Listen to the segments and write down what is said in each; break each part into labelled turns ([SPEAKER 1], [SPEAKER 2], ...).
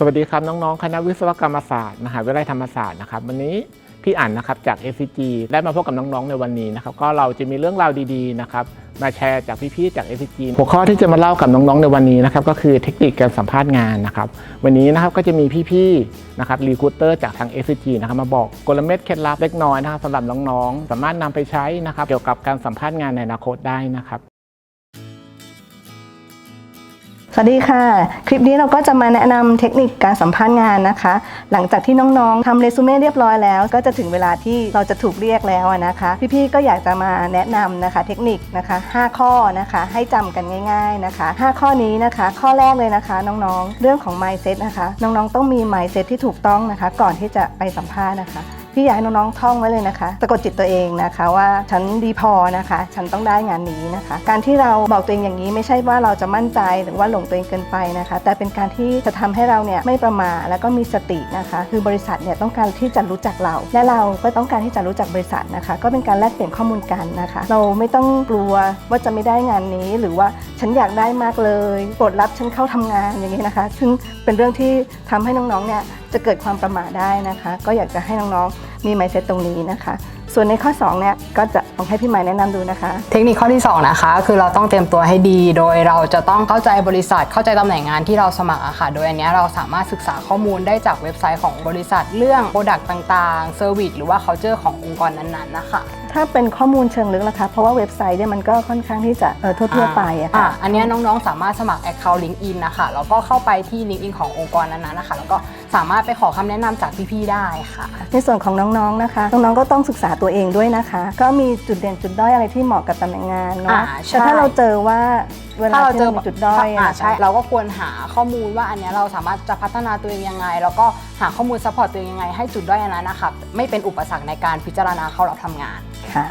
[SPEAKER 1] สวัสดีครับ น้องๆ คณะวิศวกรรมศาสตร์ มหาวิทยาลัยธรรมศาสตร์นะครับวันนี้พี่อั๋นนะครับจาก FCG ได้มาพบกับน้องๆในวันนี้นะครับก็เราจะมีเรื่องราวดีๆนะครับมาแชร์จากพี่ๆจาก FCG หัวข้อที่จะมาเล่ากับน้องๆในวันนี้นะครับก็คือเทคนิคการสัมภาษณ์งานนะครับวันนี้นะครับก็จะมีพี่ๆนะครับรีคูเตอร์จากทาง FCG นะครับมาบอกกลเม็ดเคล็ดลับเล็กน้อยนะครับสำหรับน้องๆสามารถนำไปใช้นะครับเกี่ยวกับการสัมภาษณ์งานในอนาคตได้นะครับ
[SPEAKER 2] สวัสดีค่ะ คลิปนี้เราก็จะมาแนะนำเทคนิคการสัมภาษณ์งานนะคะ หลังจากที่น้องๆทำเรซูเม่เรียบร้อยแล้ว ก็จะถึงเวลาที่เราจะถูกเรียกแล้วอะนะคะ พี่ๆก็อยากจะมาแนะนำนะคะ เทคนิคนะคะ 5 ข้อนะคะ ให้จำกันง่าย ๆนะคะ 5 ข้อนี้นะคะ ข้อแรกเลยนะคะ น้องๆ เรื่องของ mindset นะคะ น้องๆ ต้องมี mindset ที่ถูกต้องนะคะ ก่อนที่จะไปสัมภาษณ์นะคะ พี่อยากให้น้องๆท่องไว้เลยนะคะ สะกดจิตตัวเองนะคะว่าฉันดีพอนะคะ ฉันต้องได้งานนี้นะคะ การที่เราบอกตัวเองอย่างนี้ไม่ใช่ว่าเราจะมั่นใจหรือว่าหลงตัวเองเกินไปนะคะ แต่เป็นการที่จะทำให้เราเนี่ยไม่ประมาทแล้วก็มีสตินะคะ คือบริษัทเนี่ยต้องการที่จะรู้จักเรา และเราก็ต้องการที่จะรู้จักบริษัทนะคะ ก็เป็นการแลกเปลี่ยนข้อมูลกันนะคะ เราไม่ต้องกลัวว่าจะไม่ได้งานนี้ หรือว่าฉันอยากได้มากเลยโปรดรับฉันเข้าทำงานอย่างนี้นะคะ ซึ่งเป็นเรื่องที่ทำให้น้องๆเนี่ย จะเกิดความประมาทได้นะคะ ก็อยากจะให้น้องๆมี mindset ตรงนี้นะคะ ส่วนในข้อ2เนี่ยก็จะลองให้พี่หมายแนะนำดูนะคะ
[SPEAKER 3] เทคนิคข้อที่ 2 นะคะ คือเราต้องเตรียมตัวให้ดี โดยเราจะต้องเข้าใจบริษัทเข้าใจตำแหน่งงานที่เราสมัครอะค่ะ โดยอันเนี้ยเราสามารถศึกษาข้อมูลได้จากเว็บไซต์ของบริษัทเรื่อง Product ต่างๆ Service หรือว่า culture ขององค์กรนั้นๆนะคะ
[SPEAKER 2] ถ้าเป็นข้อมูลเชิงลึกนะคะ เพราะว่าเว็บไซต์เนี่ยมันก็ค่อนข้างที่จะเออทั่วๆไปอะค่ะ
[SPEAKER 3] อันเนี้ยน้องๆสามารถสมัคร Account LinkedIn นะคะแล้วก็เข้าไปที่ LinkedIn ขององค์กรนั้นๆนะคะแล้วก็ สามารถไปขอคำแนะนำจากพี่ๆได้ค่ะ
[SPEAKER 2] ในส่วนของน้องๆนะคะ น้องๆก็ต้องศึกษาตัวเองด้วยนะคะ ก็มีจุดเด่นจุดด้อยอะไรที่เหมาะกับตำแหน่งงานเนาะ
[SPEAKER 3] อ่าใช่
[SPEAKER 2] แต่ถ้าเราเจอว่าเวลา
[SPEAKER 3] ถ้าเรา
[SPEAKER 2] ที่
[SPEAKER 3] เจอ
[SPEAKER 2] เรามีจุดด้อย
[SPEAKER 3] อ่า
[SPEAKER 2] อะ
[SPEAKER 3] ใช่
[SPEAKER 2] นะคะ
[SPEAKER 3] เราก็ควรหาข้อมูลว่าอันเนี้ยเราสามารถจะพัฒนาตัวเองยังไง แล้วก็หาข้อมูลซัพพอร์ตตัวเองยังไงให้จุดด้อยอันนั้นนะคะไม่เป็นอุปสรรคในการพิจารณาเข้ารับทำงาน
[SPEAKER 2] ค่ะ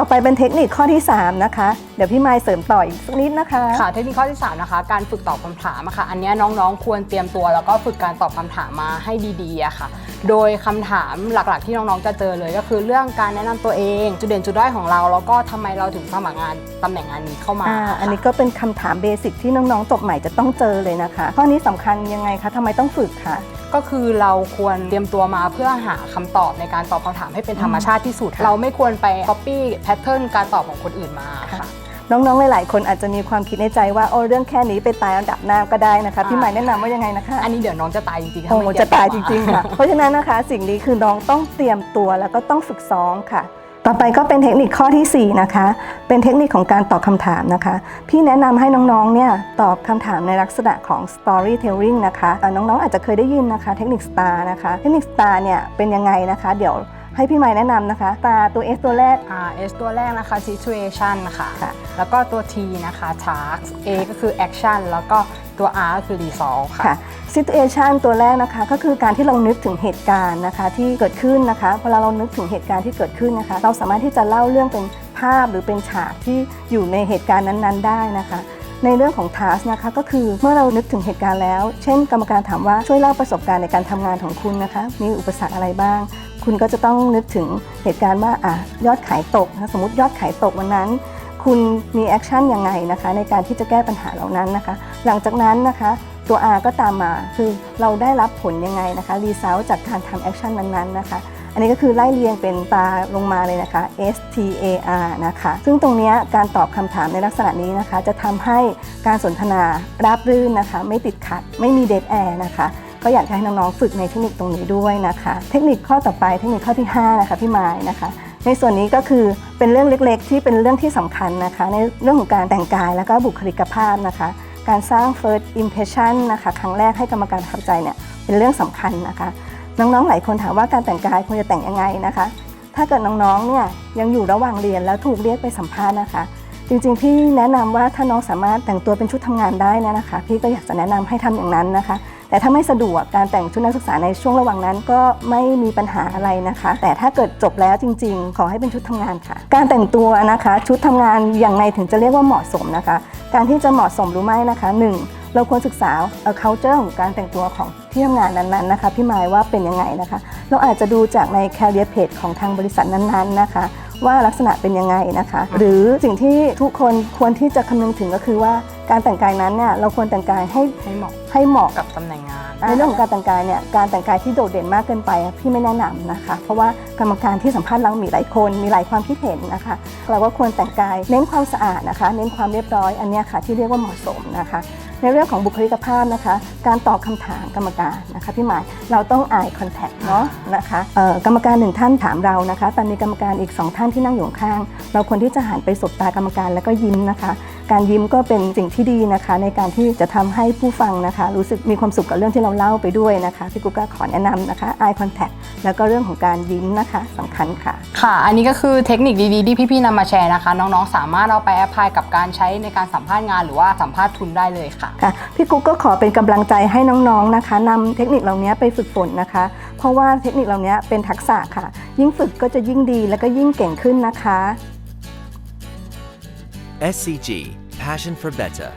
[SPEAKER 2] ต่อไปเป็นเทคนิคข้อที่ 3 นะคะ เดี๋ยวพี่ไมายเสริมต่ออีกสักนิดนะคะ
[SPEAKER 3] ค่ะเทคนิคข้อที่ 3 นะคะ การฝึกตอบคำถามอะค่ะ อันเนี้ยน้องๆควรเตรียมตัวแล้วก็ฝึกการตอบคำถามมาให้ดีๆอะค่ะ โดยคำถามหลักๆ ที่น้องๆจะเจอเลยก็คือเรื่องการแนะนำตัวเอง จุดเด่นจุดด้อยของเรา แล้วก็ทำไมเราถึงสมัครงานตำแหน่งงานนี้เข้ามา
[SPEAKER 2] อ่า
[SPEAKER 3] ค่ะ
[SPEAKER 2] อันนี้ก็เป็นคำถามเบสิกที่น้องๆจบใหม่จะต้องเจอเลยนะคะ ข้อนี้สำคัญยังไงคะทำไมต้องฝึกคะ
[SPEAKER 3] ก็คือเราควรเตรียมตัวมาเพื่อหาคำตอบในการตอบคำถามให้เป็นธรรมชาติที่สุด เราไม่ควรไป copy pattern การตอบของคนอื่นมาค่ะ
[SPEAKER 2] น้องๆ หลาย ๆ คนอาจจะมีความคิดในใจว่าโอ้เรื่องแค่นี้ไปตายอันดับหน้าก็ได้นะคะ
[SPEAKER 3] อ่า
[SPEAKER 2] พี่หมายแนะนำว่ายังไงนะคะ
[SPEAKER 3] อันนี้เดี๋ยวน้องจะตายจริงๆถ้
[SPEAKER 2] โอ้
[SPEAKER 3] ไม่เรี
[SPEAKER 2] จะ
[SPEAKER 3] ม
[SPEAKER 2] ตาย
[SPEAKER 3] ม
[SPEAKER 2] จริงๆค่ะเพราะฉะนั้นนะคะสิ่งนี้คือน้องต้องเตรียมตัวแล้วก็ต้องฝึกซ้อมค่ะ ต่อไปก็เป็นเทคนิคข้อทีสี่ 4 นะคะ เป็นเทคนิคของการตอบคำถามนะคะ พี่แนะนำให้น้องๆ เนี่ยตอบคำถามในลักษณะของ storytelling นะคะ น้องๆ อาจจะเคยได้ยินนะคะ เทคนิค STAR นะคะ เทคนิค STAR เนี่ยเป็นยังไงนะคะ เดี๋ยว ให้พี่ไม้แนะนำนะคะ STAR ตัว S ตัวแรก
[SPEAKER 3] อ่า S ตัวแรกนะคะ situation ค่ะ
[SPEAKER 2] ค่ะ
[SPEAKER 3] แล้วก็ตัว T นะคะ task A ก็คือ action แล้วก็ตัว R ก็คือ resolve ค่ะ
[SPEAKER 2] ค่ะ situation ตัวแรกนะคะก็คือการที่เรานึกถึงเหตุการณ์นะคะ ที่เกิดขึ้นนะคะเวลาเรานึกถึงเหตุการณ์ที่เกิดขึ้นนะคะ เราสามารถที่จะเล่าเรื่องเป็นภาพหรือเป็นฉากที่อยู่ในเหตุการณ์นั้น ๆ ได้นะคะ ในเรื่องของ task นะคะก็คือเมื่อเรานึกถึงเหตุการณ์แล้ว เช่น กรรมการถามว่าช่วยเล่าประสบการณ์ในการทำงานของคุณนะคะ มีอุปสรรคอะไรบ้าง คุณก็จะต้องนึกถึงเหตุการณ์ว่าอะยอดขายตกนะสมมติยอดขายตกวันนั้น คุณมีแอคชั่นยังไงนะคะ ในการที่จะแก้ปัญหาเหล่านั้นนะคะ หลังจากนั้นนะคะตัว R ก็ตามมาคือเราได้รับผลยังไงนะคะรีเซลจากการทำแอคชั่นนั้นๆนะคะ อันนี้ก็คือไล่เรียงเป็นตาลงมาเลยนะคะ S T A R นะคะ ซึ่งตรงนี้การตอบคำถามในลักษณะนี้นะคะ จะทำให้การสนทนาราบรื่นนะคะ ไม่ติดขัด ไม่มีเด d แอร์นะคะก็อยากให้น้องๆฝึกในเทคนิคตรงนี้ด้วยนะคะ เทคนิคข้อต่อไปเทคนิคข้อที่ 5 นะคะพี่ไม้นะคะ ในส่วนนี้ก็คือเป็นเรื่องเล็กๆ ที่เป็นเรื่องที่สำคัญนะคะ ในเรื่องของการแต่งกายแล้วก็บุคลิกภาพนะคะ การสร้าง first impression นะคะ ครั้งแรกให้กรรมการประทับใจเนี่ยเป็นเรื่องสำคัญนะคะ น้องๆหลายคนถามว่าการแต่งกายควรจะแต่งยังไงนะคะ ถ้าเกิดน้องๆเนี่ยยังอยู่ระหว่างเรียนแล้วถูกเรียกไปสัมภาษณ์นะคะ จริงๆพี่แนะนำว่าถ้าน้องสามารถแต่งตัวเป็นชุดทำงานได้นะนะคะ พี่ก็อยากจะแนะนำให้ทำอย่างนั้นนะคะ แต่ถ้าไม่สะดวกการแต่งชุดนักศึกษาในช่วงระหว่างนั้นก็ไม่มีปัญหาอะไรนะคะ แต่ถ้าเกิดจบแล้วจริง ๆ ขอให้เป็นชุดทำงานค่ะ การแต่งตัวนะคะ ชุดทำงานอย่างไรถึงจะเรียกว่าเหมาะสมนะคะ การที่จะเหมาะสมหรือไม่นะคะหนึ่ง เราควรศึกษาเอ่อ culture ของการแต่งตัวของที่ทำงานนั้นๆนะคะพี่หมายว่าเป็นยังไงนะคะ เราอาจจะดูจากใน career page ของทางบริษัทนั้นๆนะคะว่าลักษณะเป็นยังไงนะคะ หรือสิ่งที่ทุกคนควรที่จะคำนึงถึงก็คือว่าการแต่งกายนั้นเนี่ยเราควรแต่งกายให้
[SPEAKER 3] ให้เหมาะ
[SPEAKER 2] ให้เหมาะ
[SPEAKER 3] กับตำแหน่งงาน
[SPEAKER 2] ในเรื่องของการแต่งกายเนี่ยการแต่งกายที่โดดเด่นมากเกินไปพี่ไม่แนะนำนะคะ เพราะว่ากรรมการที่สัมภาษณ์เรามีหลายคนมีหลายความคิดเห็นนะคะ เราก็ควรแต่งกายเน้นความสะอาดนะคะ เน้นความเรียบร้อยอันนี้ค่ะที่เรียกว่าเหมาะสมนะคะ ในเรื่องของบุคลิกภาพนะคะ การตอบคำถามกรรมการนะคะพี่หมายเราต้อง eye contact เนาะนะคะกรรมการหนึ่งท่านถามเรานะคะ แต่มีกรรมการอีกสองท่านที่นั่งอยู่ข้าง เราควรที่จะหันไปสบตากรรมการแล้วก็ยิ้มนะคะการยิ้มก็เป็นสิ่งที่ดีนะคะ ในการที่จะทำให้ผู้ฟังนะคะ รู้สึกมีความสุขกับเรื่องที่เราเล่าไปด้วยนะคะพี่กุ๊กก็ขอแนะนำนะคะ eye contact แล้วก็เรื่องของการยิ้มนะคะสำคัญค่ะ
[SPEAKER 3] ค่ะ อันนี้ก็คือเทคนิคดีๆที่พี่ๆนำมาแชร์นะคะ น้องๆ สามารถเอาไปแอพพลายกับการใช้ในการสัมภาษณ์งานหรือว่าสัมภาษณ์ทุนได้เลยค่ะ
[SPEAKER 2] ค่ะพี่กุ๊กก็ขอเป็นกำลังใจให้น้องๆนะคะนำเทคนิคเหล่านี้ไปฝึกฝนนะคะ เพราะว่าเทคนิคเหล่านี้เป็นทักษะค่ะ ยิ่งฝึกก็จะยิ่งดีแล้วก็ยิ่งเก่งขึ้นนะคะ
[SPEAKER 4] SCG Passion for Better